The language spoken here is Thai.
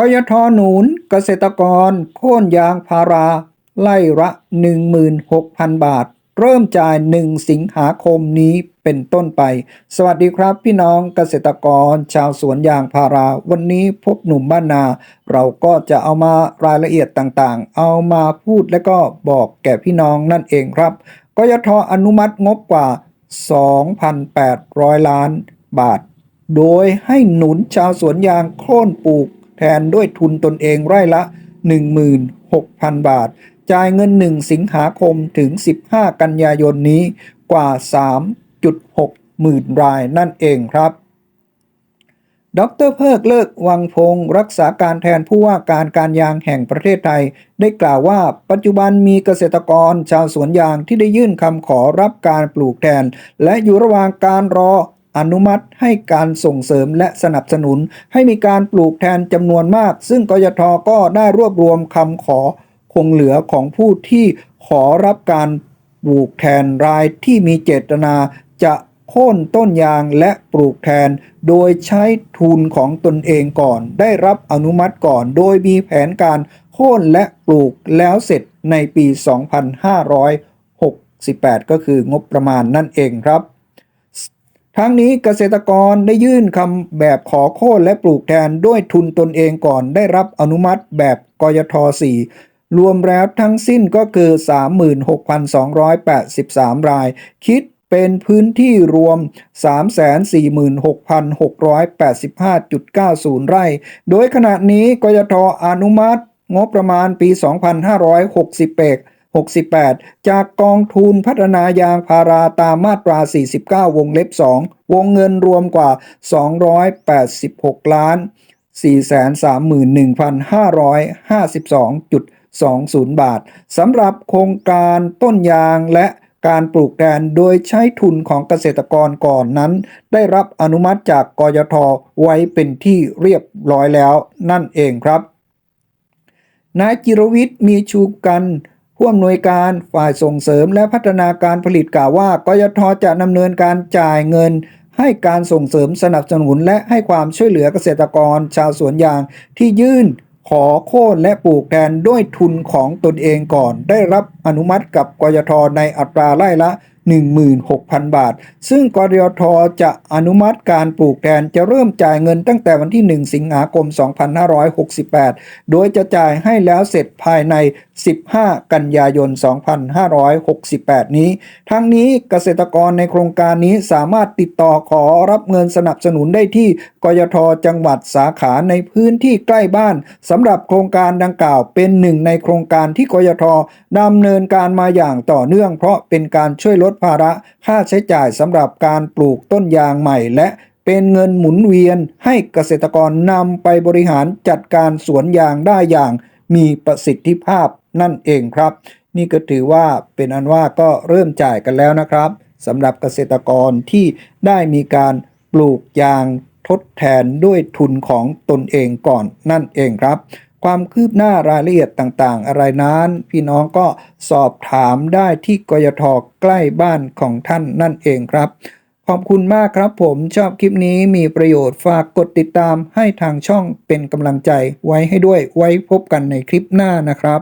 กยทหนุนเกษตรกร โค่นยางพารา ไล่ละ 16,000 บาท เริ่มจ่าย 1 สิงหาคมนี้เป็นต้นไป สวัสดีครับพี่น้องเกษตรกร ชาวสวนยางพารา วันนี้พบหนุ่มบ้านนา เราก็จะเอามารายละเอียดต่างๆ เอามาพูดและก็บอกแก่พี่น้องนั่นเองครับกยทอนุมัติงบกว่า 2,800 ล้านบาท โดยให้หนุนชาวสวนยางโค่นปลูก แทนด้วยทุนตนเองไร่ละ 16,000 บาท จ่ายเงิน 1 สิงหาคมถึง 15 กันยายนนี้กว่า 3.6 หมื่นรายนั่นเองครับดรเพิกเลิกวังพงศ์รักษาการแทนผู้ว่าการการยางแห่งประเทศไทย ได้กล่าวว่าปัจจุบันมีเกษตรกรชาวสวนยางที่ได้ยื่นคำขอรับการปลูกแทน และอยู่ระหว่างการรอ อนุมัติให้การส่งเสริมและสนับสนุน ให้มีการปลูกแทนจำนวนมาก ซึ่งกยทก็ได้รวบรวมคำขอคงเหลือของผู้ที่ขอรับการปลูกแทนรายที่มีเจตนาจะโค่นต้นยางและปลูกแทน โดยใช้ทุนของตนเองก่อน ได้รับอนุมัติก่อน โดยมีแผนการโค่นและปลูกแล้วเสร็จในปี 2568 ก็คืองบประมาณนั่นเองครับ ทั้งนี้เกษตรกรได้ยื่นคำแบบขอโค่นและปลูกแทนด้วยทุนตนเองก่อนได้รับอนุมัติแบบกยท 4 รวมแล้วทั้งสิ้นก็คือ 36,283 ราย คิดเป็นพื้นที่รวม 346,685.90 ไร่ โดยขณะนี้กยทอนุมัติงบประมาณปี 2568 68 จากกองทุนพัฒนายางพาราตามมาตรา 49 วงเล็บ 2 วงเงินรวมกว่า 286 ล้าน 431,552.20 บาทสำหรับโครงการต้นยางและการปลูกแทนโดยใช้ทุนของเกษตรกรก่อนนั้น ได้รับอนุมัติจากกยทไว้เป็นที่เรียบร้อยแล้วนั่นเองครับ นายจิรวิทย์มีชูกัน ผู้อำนวยการฝ่ายส่งเสริมและพัฒนาการผลิตกล่าวว่ากยทจะดำเนินการจ่ายเงิน ให้การส่งเสริมสนับสนุนและให้ความช่วยเหลือเกษตรกร ชาวสวนยางที่ยื่นขอโค่นและปลูกแทนด้วยทุนของตนเองก่อน ได้รับอนุมัติกับกยทในอัตราไร่ละ 16,000 บาท ซึ่งกยทจะอนุมัติการปลูกแทนจะเริ่มจ่ายเงินตั้งแต่วันที่ 1 สิงหาคม 2568 โดยจะจ่ายให้แล้วเสร็จภายใน 15 กันยายน 2568 นี้ ทั้งนี้เกษตรกรในโครงการนี้สามารถติดต่อขอรับเงินสนับสนุนได้ที่กยทจังหวัดสาขาในพื้นที่ใกล้บ้านสำหรับโครงการดังกล่าวเป็นหนึ่งในโครงการที่กยทดำเนินการมาอย่างต่อเนื่องเพราะเป็นการช่วยลดภาระค่าใช้จ่ายสำหรับการปลูกต้นยางใหม่ และเป็นเงินหมุนเวียนให้เกษตรกรนำไปบริหารจัดการสวนยางได้อย่างมีประสิทธิภาพนั่นเองครับ นี่ก็ถือว่าเป็นอันว่าก็เริ่มจ่ายกันแล้วนะครับสำหรับเกษตรกรที่ได้มีการปลูกยางทดแทนด้วยทุนของตนเองก่อนนั่นเองครับ ความคืบหน้ารายละเอียดต่างๆ อะไรนั้น พี่น้องก็สอบถามได้ที่กยทใกล้บ้านของท่านนั่นเองครับ ขอบคุณมากครับผมชอบคลิปนี้มีประโยชน์ฝากกดติดตามให้ทางช่องเป็นกำลังใจไว้ให้ด้วยไว้พบกันในคลิปหน้านะครับ